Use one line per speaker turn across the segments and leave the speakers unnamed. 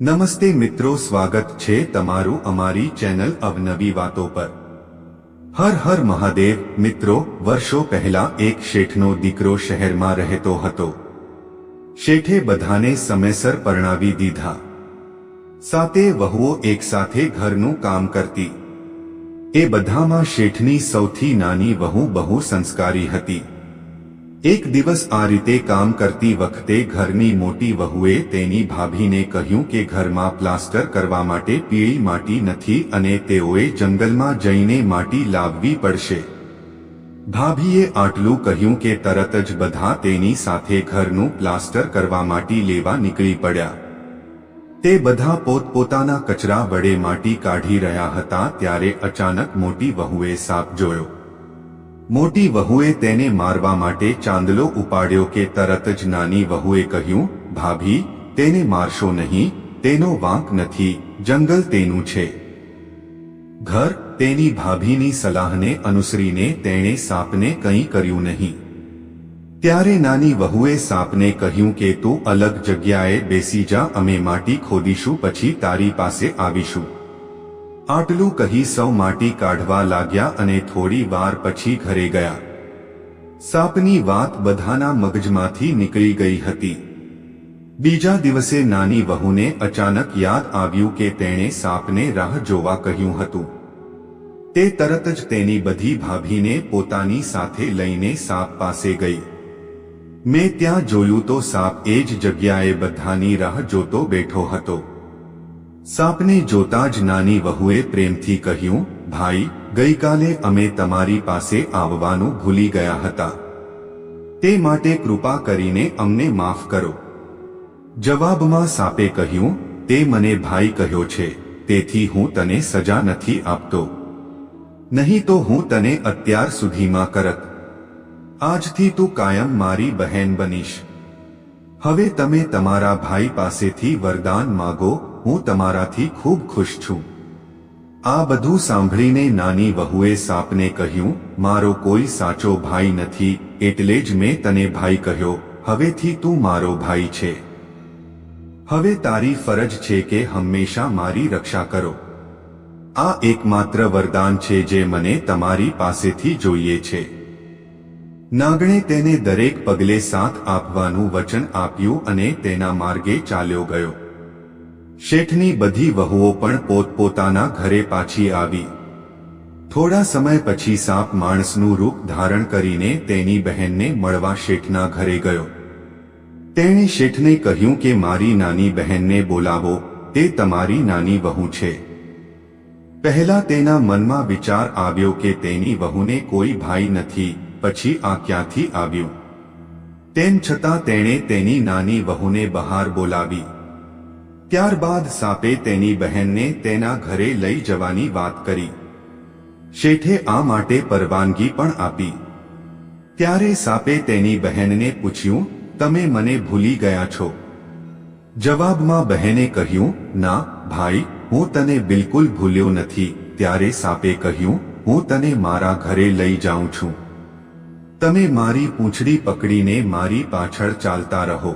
નમસ્તે મિત્રો, સ્વાગત છે તમારું અમારી ચેનલ અવનવી વાતો પર. હર હર મહાદેવ, મિત્રો, વર્ષો પહેલા એક શેઠનો દીકરો શહેરમાં રહેતો હતો. શેઠે બધાને સમયસર પરણાવી દીધા. સાતે વહુઓ એકસાથે ઘરનું કામ કરતી. એ બધામાં શેઠની સૌથી નાની વહુ બહુ સંસ્કારી હતી. એક દિવસ આ રીતે કામ કરતી વખતે ઘરની મોટી વહુએ તેની ભાભીને કહ્યું કે ઘરમાં પ્લાસ્ટર કરવા માટે પીળી માટી નથી અને તેઓએ જંગલમાં જઈને માટી લાવવી પડશે. ભાભીએ આટલું કહ્યું કે તરત જ બધા તેની સાથે ઘરનું પ્લાસ્ટર કરવા માટી લેવા નીકળી પડ્યા. તે બધા પોતપોતાના કચરા વડે માટી કાઢી રહ્યા હતા ત્યારે અચાનક મોટી વહુએ સાપ જોયો. મોટી વહુએ તેને મારવા માટે ચાંદલો ઉપાડ્યો કે તરત જ નાની વહુએ કહ્યું, ભાભી, તેને મારશો નહીં, તેનો વાંક નથી, જંગલ તેનું છે. ઘર તેની ભાભીની સલાહને અનુસરીને તેણે સાપને કંઈ કર્યું નહીં. ત્યારે નાની વહુએ સાપને કહ્યું કે, તું અલગ જગ્યાએ બેસી જા, અમે માટી ખોદીશું, પછી તારી પાસે આવીશું. આટલું કહી સૌ માટી કાઢવા લાગ્યા અને થોડી વાર પછી ઘરે ગયા. સાપની વાત બધાના મગજમાંથી નીકળી ગઈ હતી. બીજા દિવસે નાની વહુને અચાનક યાદ આવ્યું કે તેણે સાપને રાહ જોવા કહ્યું હતું. તે તરત જ તેની બધી ભાભીને પોતાની સાથે લઈને સાપ પાસે ગઈ. મેં ત્યાં જોયું તો સાપ એ જ જગ્યાએ બધાની રાહ જોતો બેઠો હતો. સાપને જોતા જ નાની વહુએ પ્રેમથી કહ્યું, ભાઈ, ગઈકાલે અમે તમારી પાસે આવવાનું ભૂલી ગયા હતા. તે માટે કૃપા કરીને અમને માફ કરો. જવાબમાં સાપે કહ્યું, તે મને ભાઈ કહ્યો છે, તેથી હું તને સજા નથી આપતો. નહીં તો હું તને અત્યાર સુધીમાં કરત. આજથી તું કાયમ મારી બહેન બનીશ. હવે તમે તમારા ભાઈ પાસેથી વરદાન માગો હું તમારાથી ખૂબ ખુશ છું. આ બધું સાંભળીને નાની વહુએ સાપને કહ્યું, મારો કોઈ સાચો ભાઈ નથી, એટલે જ મેં તને ભાઈ કહ્યો, હવેથી તું મારો ભાઈ છે. હવે તારી ફરજ છે કે હંમેશા મારી રક્ષા કરો. આ એકમાત્ર વરદાન છે જે મને તમારી પાસેથી જોઈએ છે. નાગણે તેને દરેક પગલે સાથ આપવાનું વચન આપ્યું અને તેના માર્ગે ચાલ્યો ગયો. શેઠની બધી વહુઓ પણ પોતપોતાના ઘરે પાછી આવી. થોડા સમય પછી સાપ માણસનું રૂપ ધારણ કરીને તેની બહેનને મળવા શેઠના ઘરે ગયો. તેણે શેઠને કહ્યું કે, મારી નાની બહેનને બોલાવો, તે તમારી નાની વહુ છે. પહેલા તેના મનમાં વિચાર આવ્યો કે તેની વહુને કોઈ ભાઈ નથી, પછી આ ક્યાંથી આવ્યું? તેમ છતાં તેણે તેની નાની વહુને બહાર બોલાવી. ત્યારબાદ સાપે તેની બહેનને તેના ઘરે લઈ જવાની વાત કરી. શેઠે આ માટે પરવાનગી પણ આપી. ત્યારે સાપે તેની બહેનને પૂછ્યું, તમે મને ભૂલી ગયા છો. જવાબમાં બહેને કહ્યું, ના, ભાઈ, હું તને બિલકુલ ભૂલ્યો નથી. ત્યારે સાપે કહ્યું, હું તને મારા ઘરે લઈ જાઉં છું. તમે મારી પૂંછડી પકડીને મારી પાછળ ચાલતા રહો.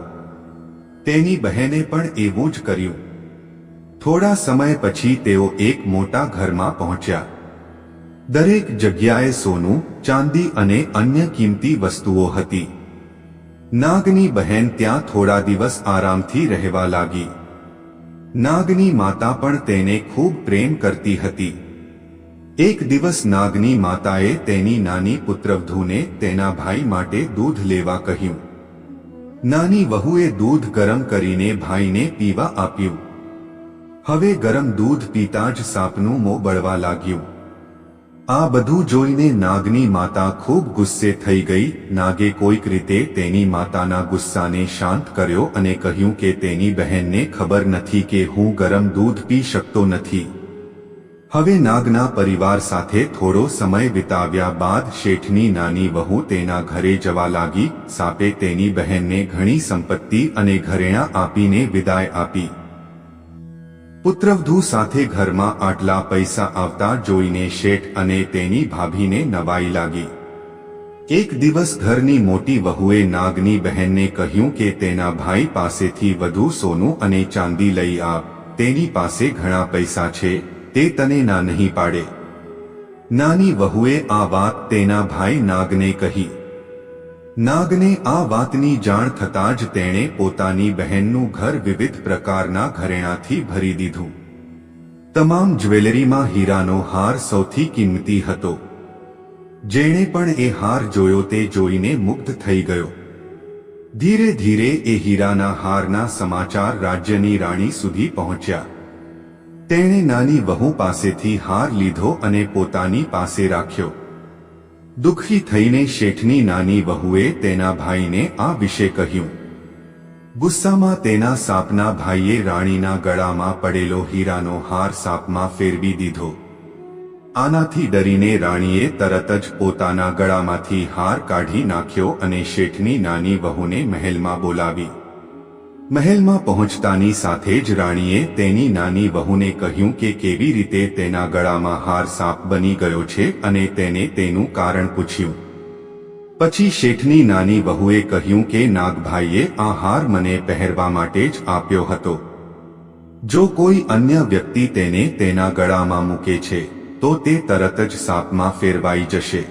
તેની બહેને પણ એવું જ કર્યું. થોડા સમય પછી તેઓ એક મોટા ઘરમાં પહોંચ્યા. દરેક જગ્યાએ સોનું, ચાંદી અને અન્ય કિંમતી વસ્તુઓ હતી. નાગની બહેન ત્યાં થોડા દિવસ આરામથી રહેવા લાગી. નાગની માતા પણ તેને ખૂબ પ્રેમ કરતી હતી. એક દિવસ નાગની માતાએ તેની નાની પુત્રવધૂને તેના ભાઈ માટે દૂધ લેવા કહ્યું. નાની વહુએ દૂધ ગરમ કરીને ભાઈને પીવા આપ્યું. હવે ગરમ દૂધ પીતા જ સાપનું મોં બળવા લાગ્યું. આ બધું જોઈને નાગની માતા ખૂબ ગુસ્સે થઈ ગઈ. નાગે કોઈક રીતે તેની માતાના ગુસ્સાને શાંત કર્યો અને કહ્યું કે તેની બહેનને ખબર નથી કે હું ગરમ દૂધ પી શકતો નથી. હવે નાગના પરિવાર સાથે થોડો સમય વિતાવ્યા બાદ શેઠની નાની વહુ તેના ઘરે જવા લાગી. સાપે તેની બહેનને ઘણી સંપત્તિ અને ઘરેણા આપીને વિદાય આપી. પુત્રવધુ સાથે ઘરમાં આટલા પૈસા આવતા જોઈને શેઠ અને તેની ભાભીને નવાઈ લાગી. એક દિવસ ઘરની મોટી વહુએ નાગની બહેનને કહ્યું કે તેના ભાઈ પાસેથી વધુ સોનું અને ચાંદી લઈ આવ. તેની પાસે ઘણા પૈસા છે. તે તને ના નહીં પાડે. નાની વહુએ આ વાત તેના ભાઈ નાગને કહી. નાગને આ વાતની જાણ થતાં જ તેણે પોતાની બહેનનું ઘર વિવિધ પ્રકારના ઘરેણાથી ભરી દીધું. તમામ જ્વેલરીમાં હીરાનો હાર સૌથી કિંમતી હતો. જેણે પણ એ હાર જોયો તે જોઈને મુગ્ધ થઈ ગયો. ધીરે ધીરે એ હીરાના હારના સમાચાર રાજ્યની રાણી સુધી પહોંચ્યા. તેણે નાની વહુ પાસેથી હાર લીધો અને પોતાની પાસે રાખ્યો. દુઃખી થઈને શેઠની નાની વહુએ તેના ભાઈને આ વિશે કહ્યું. ગુસ્સામાં તેના સાપના ભાઈએ રાણીના ગળામાં પડેલો હીરાનો હાર સાપમાં ફેરવી દીધો. આનાથી ડરીને રાણીએ તરત જ પોતાના ગળામાંથી હાર કાઢી નાખ્યો અને શેઠની નાની વહુને મહેલમાં બોલાવી. મહેલમાં પહોંચતાની સાથે જ રાણીએ તેની નાની વહુને કહ્યું કે કેવી રીતે તેના ગળામાં હાર સાપ બની ગયો છે અને તેને તેનું કારણ પૂછ્યું. પછી શેઠની નાની વહુએ કહ્યું કે નાગભાઈએ આ હાર મને પહેરવા માટે જ આપ્યો હતો. જો કોઈ અન્ય વ્યક્તિ તેને તેના ગળામાં મૂકે છે, તો તે તરત જ સાપમાં ફેરવાઈ જશે.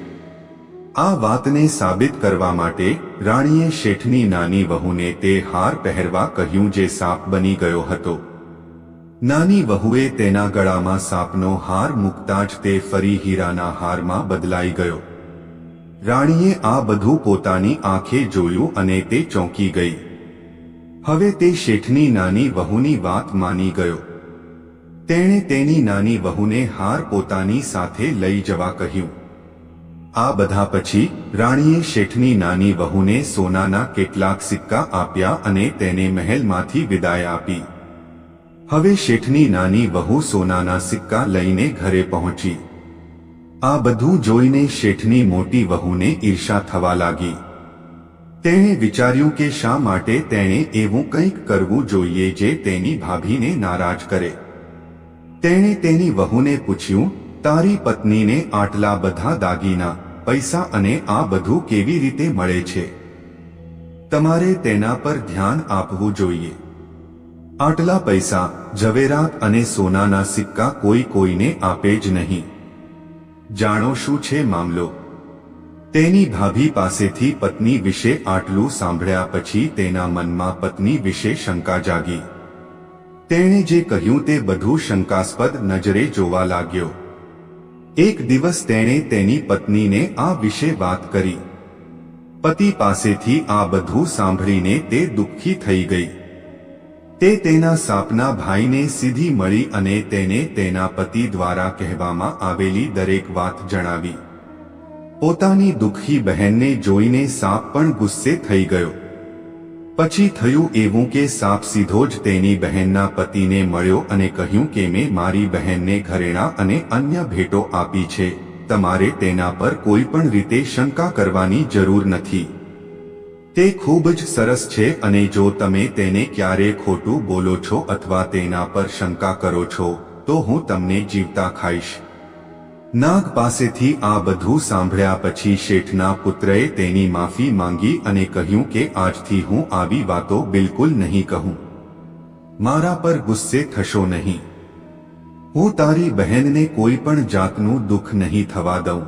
આ વાતને સાબિત કરવા માટે રાણીએ શેઠની નાની વહુને તે હાર પહેરવા કહ્યું જે સાપ બની ગયો હતો. નાની વહુએ તેના ગળામાં સાપનો હાર મૂકતા જ તે ફરી હીરાના હારમાં બદલાઈ ગયો. રાણીએ આ બધું પોતાની આંખે જોયું અને તે ચોંકી ગઈ. હવે તે શેઠની નાની વહુની વાત માની ગયો. તેણે તેની નાની વહુને હાર પોતાની સાથે લઈ જવા કહ્યું. આ બધા પછી રાણીએ શેઠની નાની વહુને સોનાના કેટલાક સિક્કા આપ્યા અને તેને મહેલમાંથી વિદાય આપી. હવે શેઠની નાની વહુ સોનાના સિક્કા લઈને ઘરે પહોંચી. આ બધું જોઈને શેઠની મોટી વહુને ઈર્ષા થવા લાગી. તેણે વિચાર્યું કે શા માટે તેણે એવું કંઈક કરવું જોઈએ જે તેની ભાભીને નારાજ કરે. તેણે તેની વહુને પૂછ્યું તારી પત્નીને આટલા બધા દાગીના, પૈસા અને આ બધું કેવી રીતે મળે છે? તમારે તેના પર ધ્યાન આપવું જોઈએ. આટલા પૈસા, ઝવેરાત અને સોનાના સિક્કા કોઈ કોઈને આપે જ નહીં. જાણો શું છે મામલો? તેની ભાભી પાસેથી પત્ની વિશે આટલું સાંભળ્યા પછી તેના મનમાં પત્ની વિશે શંકા જાગી. તેણે જે કહ્યું તે બધું શંકાસ્પદ નજરે જોવા લાગ્યો. એક દિવસ તેણે તેની પત્નીને આ વિશે વાત કરી. પતિ પાસેથી આ બધું સાંભળીને તે દુઃખી થઈ ગઈ. તે તેના સાપના ભાઈને સીધી મળી અને તેને તેના પતિ દ્વારા કહેવામાં આવેલી દરેક વાત જણાવી. પોતાની દુઃખી બહેનને જોઈને સાપ પણ ગુસ્સે થઈ ગયો. પછી થયું એવું કે સાપ સીધો જ તેની બહેનના પતિને મળ્યો અને કહ્યું કે મેં મારી બહેનને ઘરેણા અને અન્ય ભેટો આપી છે, તમારે તેના પર કોઈ પણ રીતે શંકા કરવાની જરૂર નથી. તે ખૂબ જ સરસ છે અને જો તમે તેને ક્યારે ખોટું બોલો છો અથવા તેના પર શંકા કરો છો, તો હું તમને જીવતા ખાઈશ. નાગ પાસેથી આ બધું સાંભળ્યા પછી શેઠના પુત્રએ તેની માફી માંગી અને કહ્યું કે આજથી હું આવી વાતો બિલકુલ નહીં કહું. મારા પર ગુસ્સે થશો નહીં. હું તારી બહેનને કોઈ પણ જાતનું દુઃખ નહીં થવા દઉં.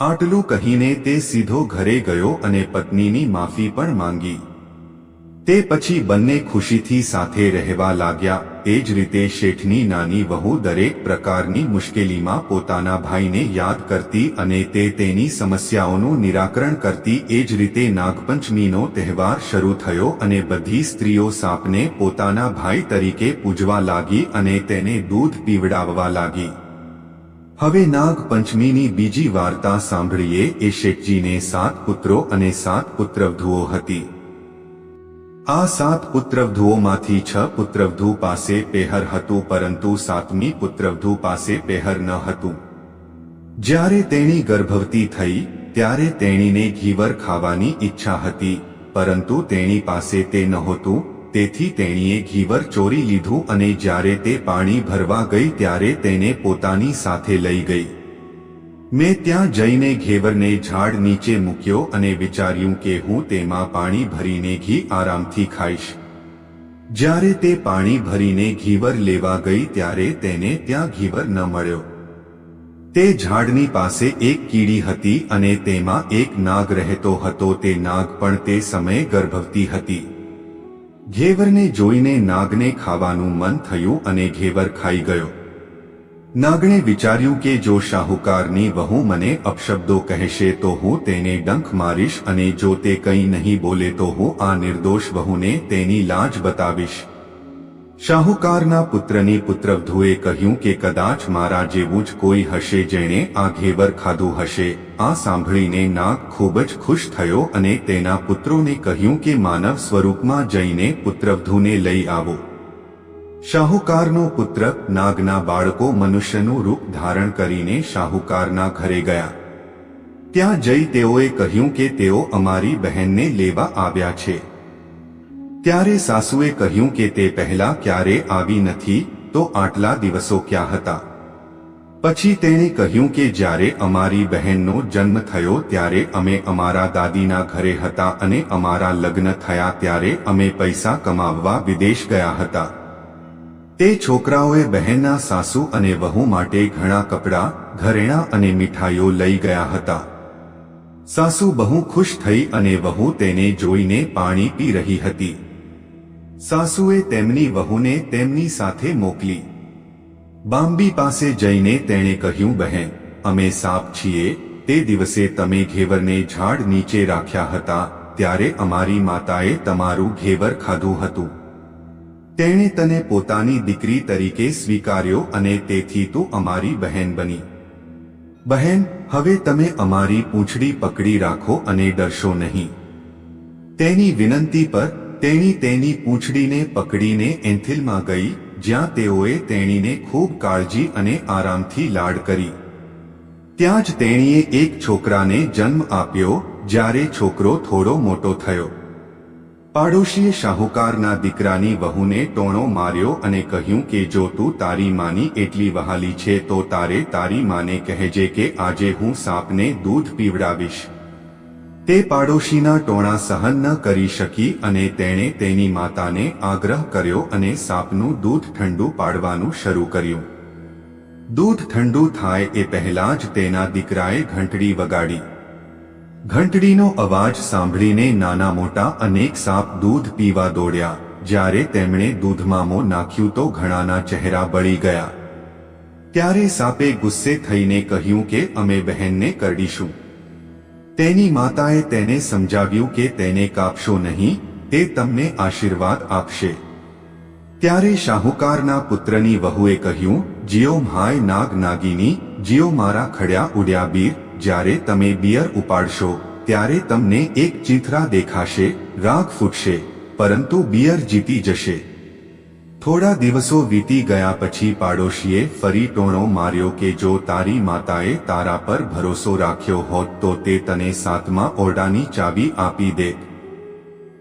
આટલું કહીને તે સીધો ઘરે ગયો અને પત્નીની માફી પણ માંગી. તે પછી બંને ખુશીથી સાથે રહેવા લાગ્યા. એ જ રીતે શેઠની નાની વહુ દરેક પ્રકારની મુશ્કેલીમાં પોતાના ભાઈને યાદ કરતી અને તે તેની સમસ્યાઓનું નિરાકરણ કરતી એ જ રીતે નાગપંચમીનો તહેવાર શરૂ થયો અને બધી સ્ત્રીઓ સાપને પોતાના ભાઈ તરીકે પૂજવા લાગી અને તેને દૂધ પીવડાવવા લાગી. હવે નાગપંચમીની બીજી વાર્તા સાંભળીએ. એ શેઠજીને સાત પુત્રો અને સાત પુત્રવધુઓ હતી. આ સાત પુત્રવધુઓમાંથી છ પુત્રવધુ પાસે પેહર હતું, પરંતુ સાતમી પુત્રવધુ પાસે પહેર ન હતું. જ્યારે તેણી ગર્ભવતી થઈ, ત્યારે તેણીને ઘીવર ખાવાની ઈચ્છા હતી, પરંતુ તેણી પાસે તે નહોતું, તેથી તેણીએ ઘીવર ચોરી લીધું અને જ્યારે તે પાણી ભરવા ગઈ, ત્યારે તેને પોતાની સાથે લઈ ગઈ. મેં ત્યાં જઈને ઘેવરને ઝાડ નીચે મૂક્યો અને વિચાર્યું કે હું તેમાં પાણી ભરીને ઘી આરામથી ખાઈશ. જ્યારે તે પાણી ભરીને ઘીવર લેવા ગઈ ત્યારે તેને ત્યાં ઘીવર ન મળ્યો. તે ઝાડની પાસે એક કીડી હતી અને તેમાં એક નાગ રહેતો હતો. તે નાગ પણ તે સમયે ગર્ભવતી હતી. ઘેવરને જોઈને નાગને ખાવાનું મન થયું અને ઘેવર ખાઈ ગયો. નાગણે વિચાર્યું કે જો શાહુકારની વહુ મને અપશબ્દો કહેશે તો હું તેને ડંખ મારીશ અને જો તે કંઈ નહીં બોલે તો હું આ નિર્દોષ વહુને તેની લાજ બતાવીશ. શાહુકારના પુત્રની પુત્રવધુએ કહ્યું કે કદાચ મારા જેવું જ કોઈ હશે જેણે આ ઘેવર ખાધું હશે. આ સાંભળીને નાગ ખૂબ જ ખુશ થયો અને તેના પુત્રોને કહ્યું કે માનવ સ્વરૂપમાં જઈને પુત્રવધુને લઈ આવો. શાહુકારનો પુત્ર નાગના બાળકો મનુષ્યનું રૂપ ધારણ કરીને શાહુકારના ઘરે ગયા. ત્યાં જઈ તેઓએ કહ્યું કે તેઓ અમારી બહેનને લેવા આવ્યા છે. ત્યારે સાસુએ કહ્યું કે તે પહેલા ક્યારે આવી નથી, તો આટલા દિવસો ક્યાં હતા? પછી તેણે કહ્યું કે જ્યારે અમારી બહેનનો જન્મ થયો ત્યારે અમે અમારા દાદીના ઘરે હતા અને અમારા લગ્ન થયા ત્યારે અમે પૈસા કમાવવા વિદેશ ગયા હતા. તે છોકરાઓએ બહેનના સાસુ અને વહુ માટે ઘણા કપડાં, ઘરેણાં અને મીઠાઈઓ લઈ ગયા હતા. સાસુ બહુ ખુશ થઈ અને વહુ તેને જોઈને પાણી પી રહી હતી. સાસુએ તેમની વહુને તેમની સાથે મોકલી. બાંબી પાસે જઈને તેણે કહ્યું, બહેન, અમે સાપ છીએ. તે દિવસે તમે ઘેવરને ઝાડ નીચે રાખ્યા હતા, ત્યારે અમારી માતાએ તમારું ઘેવર ખાધું હતું. તેણે તને પોતાની દીકરી તરીકે સ્વીકાર્યો અને તેથી તું અમારી બહેન બની. બહેન, હવે તમે અમારી પૂંછડી પકડી રાખો અને ડરશો નહીં. તેની વિનંતી પર તેણી તેની પૂંછડીને પકડીને એન્થિલમાં ગઈ, જ્યાં તેઓએ તેણીને ખૂબ કાળજી અને આરામથી લાડ કરી. ત્યાં જ તેણીએ એક છોકરાને જન્મ આપ્યો, જ્યારે છોકરો થોડો મોટો થયો. પાડોશીએ શાહુકારના દીકરાની વહુને ટોણો માર્યો અને કહ્યું કે, જો તું તારી માની એટલી વહાલી છે, તો તારે તારી માને કહેજે કે આજે હું સાપને દૂધ પીવડાવીશ. તે પાડોશીના ટોણા સહન ન કરી શકી અને તેણે તેની માતાને આગ્રહ કર્યો અને સાપનું દૂધ ઠંડુ પાડવાનું શરૂ કર્યું. દૂધ ઠંડુ થાય એ પહેલા જ તેના દીકરાએ ઘંટડી વગાડી. ઘંટડીનો અવાજ સાંભળીને નાના મોટા અનેક સાપ દૂધ પીવા દોડ્યા. જ્યારે તેમણે દૂધમાં મો નાખ્યું તો ઘણાના ચહેરા બળી ગયા. ત્યારે સાપે ગુસ્સે થઈને કહ્યું કે, અમે બહેનને કરડીશું. તેની માતાએ તેને સમજાવ્યું કે તેને કાપશો નહીં, તે તમને આશીર્વાદ આપશે. ત્યારે શાહુકારના પુત્રની વહુએ કહ્યું, જીઓ ભાઈ નાગ નાગીની, જીઓ મારા ખડ્યા ઉડ્યા બીર જ્યારે તમે બિયર ઉપાડશો, ત્યારે તમને એક ચિત્રા દેખાશે રાગ ફૂટશે, પરંતુ બિયર જીતી જશે. થોડા દિવસો વીતી ગયા પછી પાડોશીએ ફરી ટોણો માર્યો કે જો તારી માતાએ તારા પર ભરોસો રાખ્યો હોત તો તે તને સાતમા ઓરડાની ચાવી આપી દે.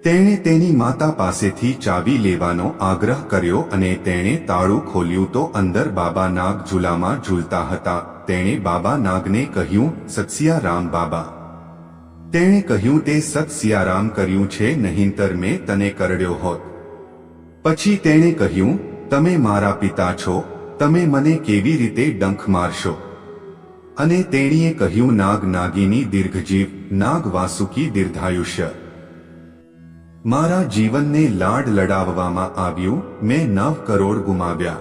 તેણે તેની માતા પાસેથી ચાવી લેવાનો આગ્રહ કર્યો અને તેણે તાળું ખોલ્યું તો અંદર બાબા નાગ ઝૂલામાં ઝૂલતા હતા. તેણે બાબા નાગને કહ્યું, સત્સિયારામ બાબા. તેણે કહ્યું, તે સત્સિયારામ કર્યું છે, નહીંતર મેં તને કરડ્યો હોત. પછી તેણે કહ્યું, તમે મારા પિતા છો, તમે મને કેવી રીતે ડંખ મારશો? અને તેણીએ કહ્યું, નાગ નાગીની દીર્ઘજીવ, નાગ વાસુકી દીર્ઘાયુષ્ય. મારા જીવનને લાડ લડાવવામાં આવ્યું, મેં નવ કરોડ ગુમાવ્યા.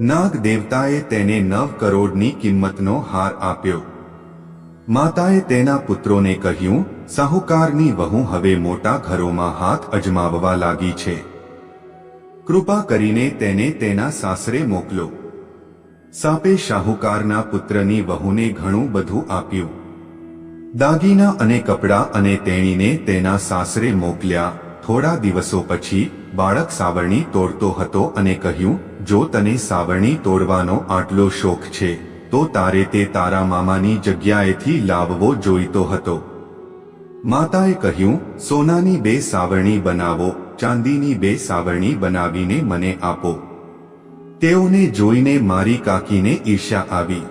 નાગ દેવતાએ તેને નવ કરોડની કિંમતનો હાર આપ્યો. માતાએ તેના પુત્રોને કહ્યું, સાહુકારની વહુ હવે મોટા ઘરોમાં હાથ અજમાવવા લાગી છે. કૃપા કરીને તેને તેના સાસરે મોકલો. સાપે શાહુકારના પુત્રની વહુને ઘણું બધું આપ્યું. દાગીના અને કપડાં અને તેણીને તેના સાસરે મોકલ્યા. થોડા દિવસો પછી બાળક સાવરણી તોડતો હતો અને કહ્યું, જો તને સાવરણી તોડવાનો આટલો શોખ છે, તો તારે તે તારા મામાની જગ્યાએથી લાવવો જોઈતો હતો. માતાએ કહ્યું, સોનાની બે સાવરણી બનાવો, ચાંદીની બે સાવરણી બનાવીને મને આપો. તેઓને જોઈને મારી કાકીને ઈર્ષ્યા આવી.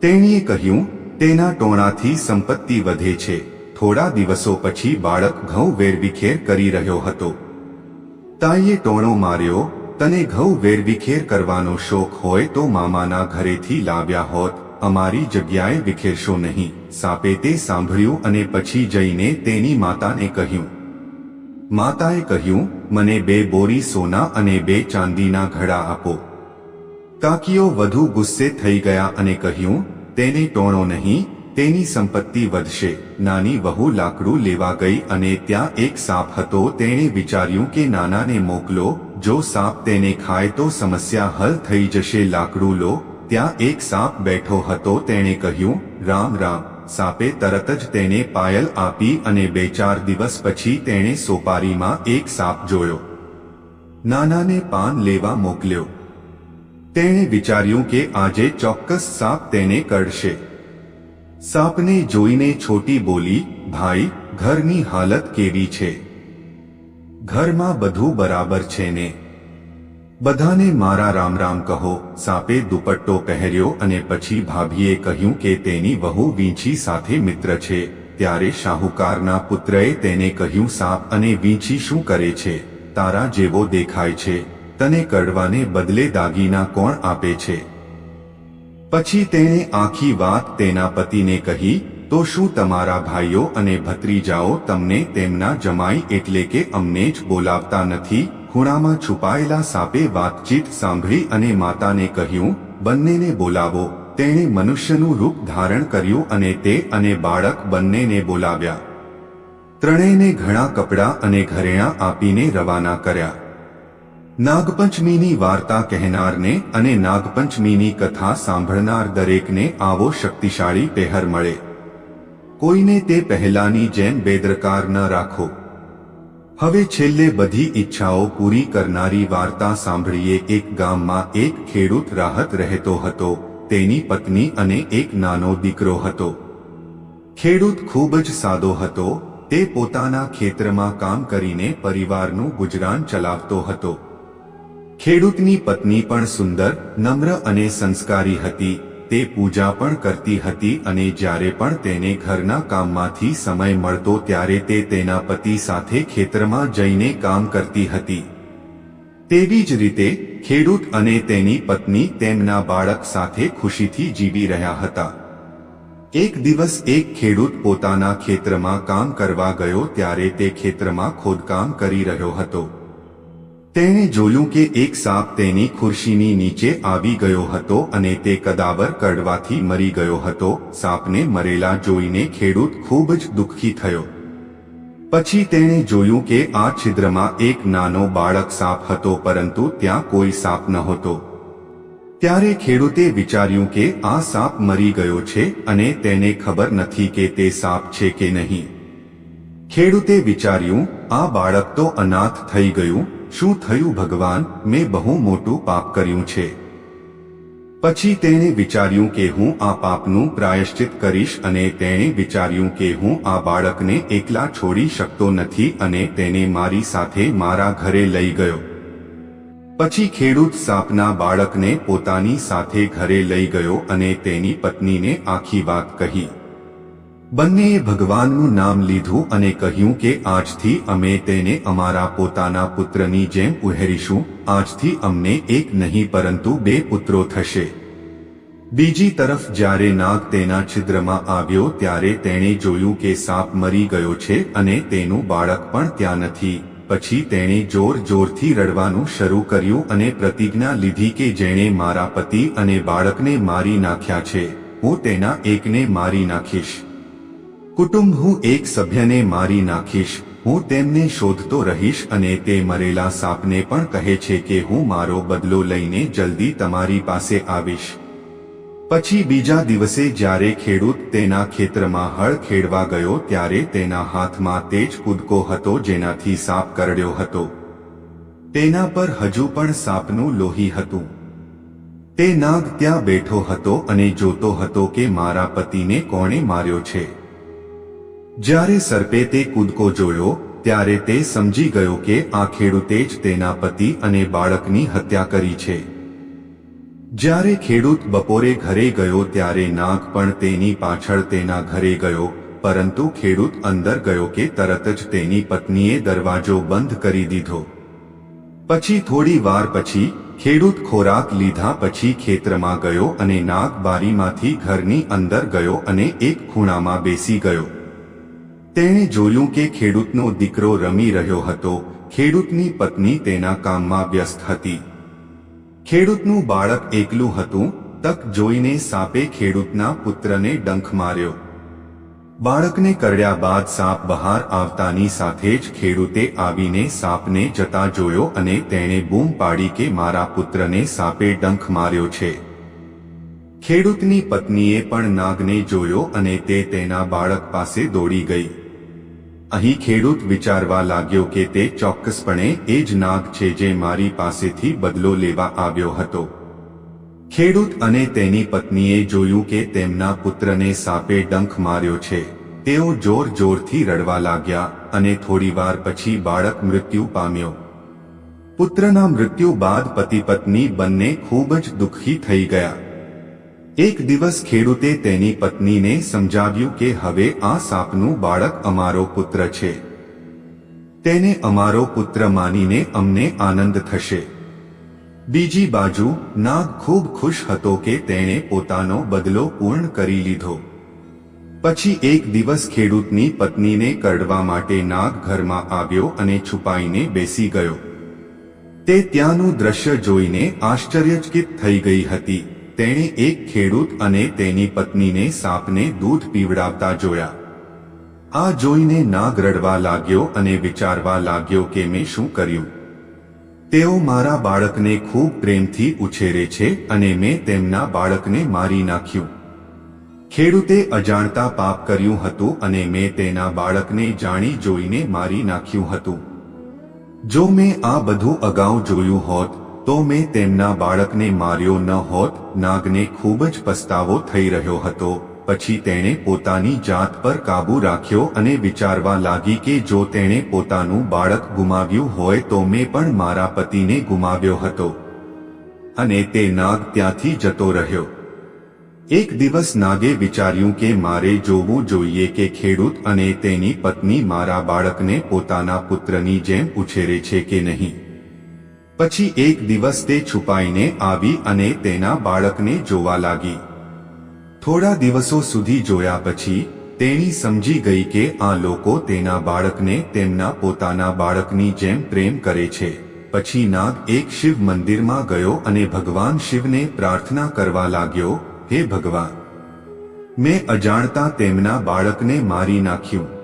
તેણીએ કહ્યું, તેના ટોણાથી સંપત્તિ વધે છે થોડા દિવસો પછી બાળક ઘઉં વેરવિખેર કરી રહ્યો હતો. તાઈએ ટોણો માર્યો, તને ઘઉં વેરવિખેર કરવાનો શોખ હોય તો મામાના ઘરેથી લાવ્યા હોત, અમારી જગ્યાએ વિખેરશો નહીં, સાપે તે સાંભળ્યું અને પછી જઈને તેની માતાને કહ્યું. માતાએ કહ્યું, મને બે બોરી સોના અને બે ચાંદીના ઘડા આપો. કાકીઓ વધુ ગુસ્સે થઈ ગયા અને કહ્યું, તેને ટોણો નહીં તેની સંપત્તિ વધશે. નાની વહુ લાકડું લેવા ગઈ અને ત્યાં એક સાપ હતો. તેણે વિચાર્યું કે નાનાને મોકલો. જો સાપ તેને ખાય તો સમસ્યા હલ થઈ જશે. લાકડું લો. ત્યાં એક સાપ બેઠો હતો. તેણે કહ્યું, રામ રામ. સાપે તરત જ તેને પાયલ આપી અને બે ચાર દિવસ પછી તેણે સોપારીમાં એક સાપ જોયો. નાનાને પાન લેવા મોકલ્યો. તેણે વિચાર્યું કે આજે ચોક્કસ સાપ તેને કરશે. સાપને જોઈને છોટી બોલી, ભાઈ, ઘરની હાલત કેવી છે? ઘરમાં બધું બરાબર છે ને? બધાને મારા રામ રામ કહો. સાપે દુપટ્ટો પહેર્યો અને પછી ભાભીએ કહ્યું કે તેની વહુ વીંછી સાથે મિત્ર છે. ત્યારે શાહુકારના પુત્રએ તેને કહ્યું, સાપ અને વીંછી શું કરે છે? તારા જેવો દેખાય છે. તને કડવાને બદલે દાગીના કોણ આપે છે? પછી તેણે આખી વાત તેના પતિને કહી, તો શું તમારા ભાઈઓ અને ભત્રીજાઓ તમને તેમના જમાઈ એટલે કે અમને જ બોલાવતા નથી? ખૂણામાં છુપાયેલા સાપે વાતચીત સાંભળી અને માતાને કહ્યું, બંનેને બોલાવો. તેણે મનુષ્યનું રૂપ ધારણ કર્યું અને તે અને બાળક બંનેને બોલાવ્યા. ત્રણેયને ઘણા કપડાં અને ઘરેણાં આપીને રવાના કર્યા. નાગપંચમીની વાર્તા કહેનારને અને નાગપંચમીની કથા સાંભળનાર દરેકને આવો શક્તિશાળી પહેર મળે. કોઈને તે પહેલાની જેમ બેદરકાર ન રાખો. હવે છેલ્લે બધી ઈચ્છાઓ પૂરી કરનારી વાર્તા સાંભળીએ એક ગામમાં એક ખેડૂત રાહત રહેતો હતો, તેની પત્ની અને એક નાનો દીકરો હતો. ખેડૂત ખૂબ જ સાદો હતો, તે પોતાના ખેતરમાં કામ કરીને પરિવારનું ગુજરાન ચલાવતો હતો. ખેડૂતની પત્ની પણ સુંદર, નમ્ર અને સંસ્કારી હતી. તે પૂજા પણ કરતી હતી અને જ્યારે પણ તેને ઘરના કામમાંથી સમય મળતો ત્યારે તે તેના પતિ સાથે ખેતરમાં જઈને કામ કરતી હતી. તેવી જ રીતે, ખેડૂત અને તેની પત્ની તેમના બાળક સાથે ખુશીથી જીવી રહ્યા હતા. એક દિવસ એક ખેડૂત પોતાના ખેતરમાં કામ કરવા ગયો ત્યારે તે ખેતરમાં ખોદકામ કરી રહ્યો હતો. તેણે જોયું કે એક સાપ તેની ખુરશીની નીચે આવી ગયો હતો અને તે કદાવર કરડવાથી મરી ગયો હતો. સાપને મરેલા જોઈને ખેડૂત ખૂબ જ દુઃખી થયો. પછી તેણે જોયું કે આ છિદ્રમાં એક નાનો બાળક સાપ હતો પરંતુ ત્યાં કોઈ સાપ નહોતો. ત્યારે ખેડૂતે વિચાર્યું કે આ સાપ મરી ગયો છે અને તેને ખબર નથી કે તે સાપ છે કે નહીં. ખેડૂતે વિચાર્યું, આ બાળક તો અનાથ થઈ ગયું શું થયું ભગવાન? મેં બહુ મોટું પાપ કર્યું છે. પછી તેણે વિચાર્યું કે હું આ પાપનું પ્રાયશ્ચિત કરીશ અને તેણે વિચાર્યું કે હું આ બાળકને એકલા છોડી શકતો નથી અને તેને મારી સાથે મારા ઘરે લઈ ગયો. પછી ખેડૂત સાપના બાળકને પોતાની સાથે ઘરે લઈ ગયો અને તેની પત્નીને આખી વાત કહી. બંનેએ ભગવાનનું નામ લીધું અને કહ્યું કે આજથી અમે તેને અમારા પોતાના પુત્રની જેમ ઉહેરીશું. આજથી અમને એક નહીં, પરંતુ બે પુત્રો થશે. બીજી તરફ જ્યારે નાગ તેના છિદ્રમાં આવ્યો ત્યારે તેણે જોયું કે સાપ મરી ગયો છે અને તેનું બાળક પણ ત્યાં નથી. પછી તેણે જોર જોરથી રડવાનું શરૂ કર્યું અને પ્રતિજ્ઞા લીધી કે જેણે મારા પતિ અને બાળકને મારી નાખ્યા છે, હું તેના એકને મારી નાખીશ. કુટુંબ હું એક સભ્યને મારી નાખીશ, હું તેમને શોધતો રહીશ અને તે મરેલા સાપને પણ કહે છે કે હું મારો બદલો લઈને જલ્દી તમારી પાસે આવીશ. પછી બીજા દિવસે જ્યારે ખેડૂત તેના ખેતરમાં હળ ખેડવા ગયો ત્યારે તેના હાથમાં તેજ કૂદકો હતો જેનાથી સાપ કરડ્યો હતો. તેના પર હજુ પણ સાપનું લોહી હતું. તે નાગ ત્યાં બેઠો હતો અને જોતો હતો કે મારા પતિને કોણે માર્યો છે. જ્યારે સર્પે તે કૂદકો જોયો, ત્યારે તે સમજી ગયો કે આ ખેડૂતે જ તેના પતિ અને બાળકની હત્યા કરી છે. જ્યારે ખેડૂત બપોરે ઘરે ગયો ત્યારે નાગ પણ તેની પાછળ તેના ઘરે ગયો, પરંતુ ખેડૂત અંદર ગયો કે તરત જ તેની પત્નીએ દરવાજો બંધ કરી દીધો. પછી થોડી વાર પછી, ખેડૂત ખોરાક લીધા પછી ખેતરમાં ગયો અને નાગ બારીમાંથી ઘરની અંદર ગયો અને એક ખૂણામાં બેસી ગયો. તેણે જોયું કે ખેડૂતનો દીકરો રમી રહ્યો હતો. ખેડૂતની પત્ની તેના કામમાં વ્યસ્ત હતી. ખેડૂતનું બાળક એકલું હતું. તક જોઈને સાપે ખેડૂતના પુત્રને ડંખ માર્યો. બાળકને કરડ્યા બાદ સાપ બહાર આવતાની સાથે જ ખેડૂતે આવીને સાપને જતા જોયો અને તેણે બૂમ પાડી કે મારા પુત્રને સાપે ડંખ માર્યો છે. ખેડૂતની પત્નીએ પણ નાગને જોયો અને તે તેના બાળક પાસે દોડી ગઈ. અહીં ખેડૂત વિચારવા લાગ્યો કે તે ચોક્કસપણે એ જ નાગ છે જે મારી પાસેથી બદલો લેવા આવ્યો હતો. ખેડૂત અને તેની પત્નીએ જોયું કે તેમના પુત્રને સાપે ડંખ માર્યો છે. તેઓ જોર જોરથી રડવા લાગ્યા અને થોડીવાર પછી બાળક મૃત્યુ પામ્યો. પુત્રના મૃત્યુ બાદ પતિ પત્ની બંને ખૂબ જ દુઃખી થઈ ગયા. એક દિવસ ખેડૂતે તેની પત્નીને સમજાવ્યું કે હવે આ સાપનું બાળક અમારો પુત્ર છે. તેને અમારો પુત્ર માનીને અમને આનંદ થશે. બીજી બાજુ, નાગ ખૂબ ખુશ હતો કે તેણે પોતાનો બદલો પૂર્ણ કરી લીધો. પછી એક દિવસ ખેડૂતની પત્નીને કરડવા માટે નાગ ઘરમાં આવ્યો અને છુપાઈને બેસી ગયો. તે ત્યાંનું દ્રશ્ય જોઈને આશ્ચર્યચકિત થઈ ગઈ હતી. તેણે એક ખેડૂત અને તેની પત્નીને સાપને દૂધ પીવડાવતા જોયા. આ જોઈને નાગ રડવા લાગ્યો અને વિચારવા લાગ્યો કે મેં શું કર્યું? તેઓ મારા બાળકને ખૂબ પ્રેમથી ઉછેરે છે અને મેં તેમના બાળકને મારી નાખ્યું. ખેડૂતે અજાણતા પાપ કર્યું હતું અને મેં તેના બાળકને જાણી જોઈને મારી નાખ્યું હતું. જો મેં આ બધું અગાઉ જોયું હોત તો મેં તેમના બાળકને માર્યો ન હોત, નાગને ખૂબ જ પસ્તાવો થઈ રહ્યો હતો. પછી તેણે પોતાની જાત પર કાબૂ રાખ્યો અને વિચારવા લાગી કે જો તેણે પોતાનું બાળક ગુમાવ્યું હોય તો મેં પણ મારા પતિને ગુમાવ્યો હતો. અને તે નાગ ત્યાંથી જતો રહ્યો. એક દિવસ નાગે વિચાર્યું કે મારે જોવું જોઈએ કે ખેડૂત અને તેની પત્ની મારા બાળકને પોતાના પુત્રની જેમ ઉછેરે છે કે નહીં. પછી એક દિવસ તે છુપાઈને આવી અને તેના બાળકને જોવા લાગી. થોડા દિવસો સુધી જોયા પછી, તેણી સમજી ગઈ કે આ લોકો તેના બાળકને તેમના પોતાના બાળકની જેમ પ્રેમ કરે છે. પછી નાગ એક શિવ મંદિરમાં ગયો અને ભગવાન શિવને પ્રાર્થના કરવા લાગ્યો, હે ભગવાન! મેં અજાણતા તેમના બાળકને મારી નાખ્યું.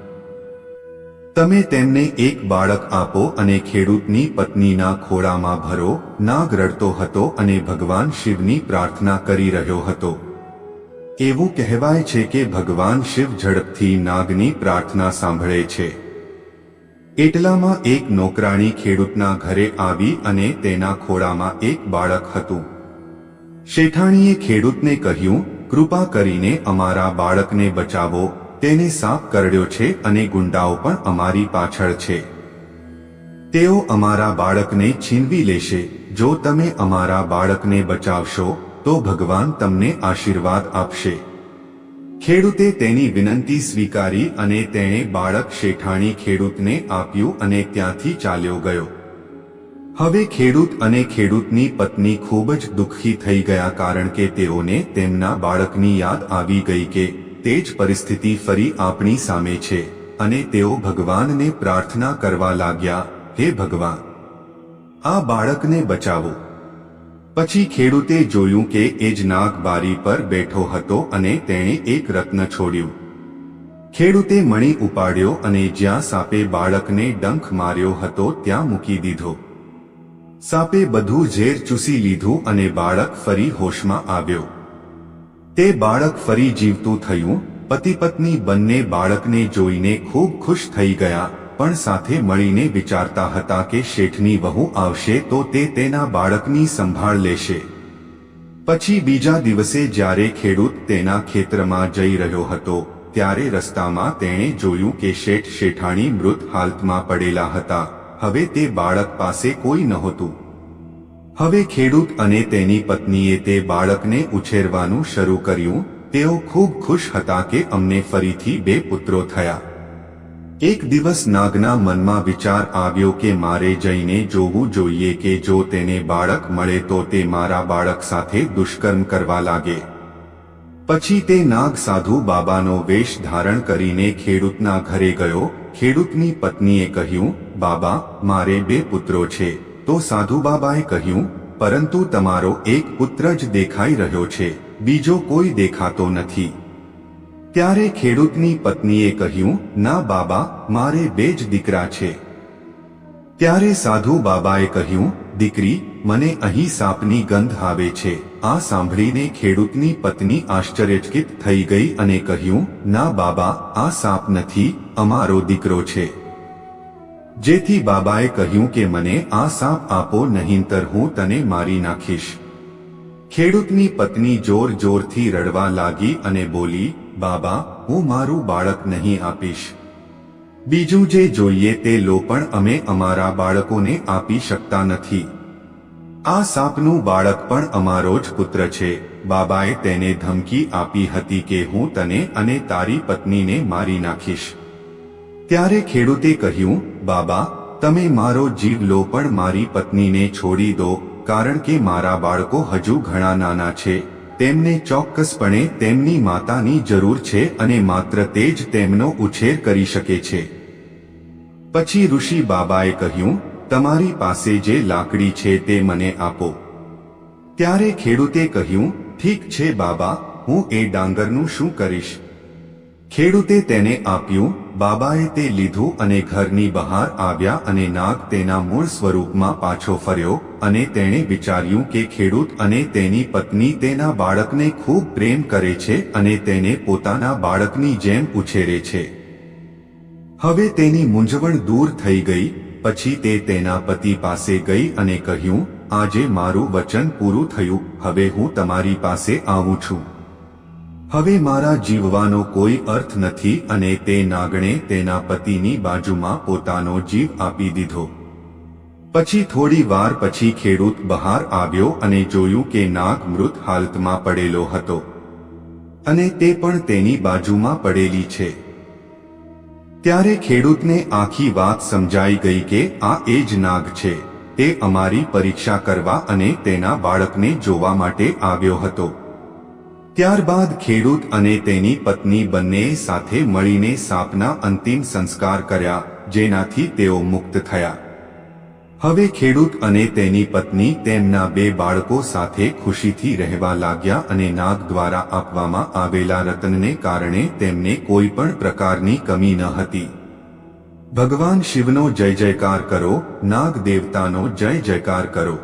તમે તેમને એક બાળક આપો અને ખેડૂતની પત્નીના ખોળામાં ભરો, નાગ રડતો હતો અને ભગવાન શિવની પ્રાર્થના કરી રહ્યો હતો. એવું કહેવાય છે કે ભગવાન શિવ ઝડપથી નાગની પ્રાર્થના સાંભળે છે. એટલામાં એક નોકરાણી ખેડૂતના ઘરે આવી અને તેના ખોળામાં એક બાળક હતું. શેઠાણીએ ખેડૂતને કહ્યું, કૃપા કરીને અમારા બાળકને બચાવો તેને સાપ કરડ્યો છે અને ગુંડાઓ પણ અમારી પાછળ છે. તેઓ અમારા બાળકને છીનવી લેશે. જો તમે અમારા બાળકને બચાવશો, તો ભગવાન તમને આશીર્વાદ આપશે. ખેડૂતે તેની વિનંતી સ્વીકારી અને તેણે બાળક શેઠાણી ખેડૂતને આપ્યું અને ત્યાંથી ચાલ્યો ગયો. હવે ખેડૂત અને ખેડૂતની પત્ની ખૂબ જ દુઃખી થઈ ગયા કારણ કે તેઓને તેમના બાળકની યાદ આવી ગઈ કે તે જ પરિસ્થિતિ ફરી આપણી સામે છે અને તેઓ ભગવાનને પ્રાર્થના કરવા લાગ્યા, હે ભગવાન, આ બાળકને બચાવો. પછી ખેડૂતે જોયું કે એ જ નાગ બારી પર બેઠો હતો અને તેણે એક રત્ન છોડ્યું. ખેડૂતે મણી ઉપાડ્યો અને જ્યાં સાપે બાળકને ડંખ માર્યો હતો ત્યાં મૂકી દીધો. સાપે બધું ઝેર ચૂસી લીધું અને બાળક ફરી હોશમાં આવ્યો. તે બાળક ફરી જીવતું થયું, પતિ પત્ની બંને બાળકને જોઈને ખૂબ ખુશ થઈ ગયા, પણ સાથે મળીને વિચારતા હતા કે શેઠની વહુ આવશે તો તે તેના બાળકની સંભાળ લેશે. પછી બીજા દિવસે જ્યારે ખેડૂત તેના ખેતરમાં જઈ રહ્યો હતો, ત્યારે રસ્તામાં તેણે જોયું કે શેઠ શેઠાણી મૃત હાલતમાં પડેલા હતા, હવે તે બાળક પાસે કોઈ નહોતું. હવે ખેડૂત અને તેની પત્નીએ તે બાળકને ઉછેરવાનું શરૂ કર્યું. તેઓ ખૂબ ખુશ હતા કે અમને ફરીથી બે પુત્રો થયા. એક દિવસ નાગના મનમાં વિચાર આવ્યો કે મારે જઈને જોવું જોઈએ કે જો તેને બાળક મળે તો તે મારા બાળક સાથે દુષ્કર્મ કરવા લાગે. પછી તે નાગ સાધુ બાબાનો વેશ ધારણ કરીને ખેડૂતના ઘરે ગયો. ખેડૂતની પત્નીએ કહ્યું, બાબા, મારે બે પુત્રો છે. તો સાધુ બાબાએ કહ્યું, પરંતુ તમારો એક પુત્ર જ દેખાઈ રહ્યો છે, બીજો કોઈ દેખાતો નથી. ત્યારે ખેડૂતની પત્નીએ કહ્યું, ના બાબા, મારે બે જ દીકરા છે. ત્યારે સાધુ બાબાએ કહ્યું, દીકરી, મને અહીં સાપની ગંધ આવે છે. આ સાંભળીને ખેડૂતની પત્ની આશ્ચર્યચકિત થઈ ગઈ અને કહ્યું, ના બાબા, આ સાપ નથી, અમારો દીકરો છે. જેથી બાબાએ કહ્યું કે મને આ સાપ આપો, નહીંતર હું તને મારી નાખીશ. ખેડૂતની પત્ની જોર જોરથી રડવા લાગી અને બોલી, બાબા, હું મારું બાળક નહીં આપીશ. બીજું જે જોઈએ તે લો, પણ અમે અમારા બાળકોને આપી શકતા નથી. આ સાપનું બાળક પણ અમારો જ પુત્ર છે. બાબાએ તેને ધમકી આપી હતી કે હું તને અને તારી પત્નીને મારી નાખીશ. ત્યારે ખેડૂતે કહ્યું, બાબા, તમે મારો જીવ લો પણ મારી પત્નીને છોડી દો, કારણ કે મારા બાળકો હજુ ઘણા નાના છે. તેમને ચોક્કસપણે તેમની માતાની જરૂર છે અને માત્ર તે જ તેમનો ઉછેર કરી શકે છે. પછી ઋષિ બાબાએ કહ્યું, તમારી પાસે જે લાકડી છે તે મને આપો. ત્યારે ખેડૂતે કહ્યું, ઠીક છે બાબા, હું એ ડાંગરનું શું કરીશ? ખેડૂતે તેને આપ્યું, બાબાએ તે લીધું અને ઘરની બહાર આવ્યા અને નાગ તેના મૂળ સ્વરૂપમાં પાછો ફર્યો અને તેણે વિચાર્યું કે ખેડૂત અને તેની પત્ની તેના બાળકને ખૂબ પ્રેમ કરે છે અને તેને પોતાના બાળકની જેમ ઉછેરે છે. હવે તેની મૂંઝવણ દૂર થઈ ગઈ, પછી તે તેના પતિ પાસે ગઈ અને કહ્યું, આજે મારું વચન પૂરું થયું, હવે હું તમારી પાસે આવું છું. હવે મારા જીવવાનો કોઈ અર્થ નથી અને તે નાગણે તેના પતિની બાજુમાં પોતાનો જીવ આપી દીધો. પછી થોડી વાર પછી ખેડૂત બહાર આવ્યો અને જોયું કે નાગ મૃત હાલતમાં પડેલો હતો. અને તે પણ તેની બાજુમાં પડેલી છે. ત્યારે ખેડૂતને આખી વાત સમજાઈ ગઈ કે આ એ જ નાગ છે. તે અમારી પરીક્ષા કરવા અને તેના બાળકને જોવા માટે આવ્યો હતો. ત્યારબાદ ખેડૂત અને તેની પત્ની બંનેએ સાથે મળીને સાપના અંતિમ સંસ્કાર કર્યા, જેનાથી તેઓ મુક્ત થયા. હવે ખેડૂત અને તેની પત્ની તેમના બે બાળકો સાથે ખુશીથી રહેવા લાગ્યા અને નાગ દ્વારા આપવામાં આવેલા રતનને કારણે તેમને કોઈ પણ પ્રકારની કમી ન હતી. ભગવાન શિવનો જય જયકાર કરો, નાગ દેવતાનો જય જયકાર કરો.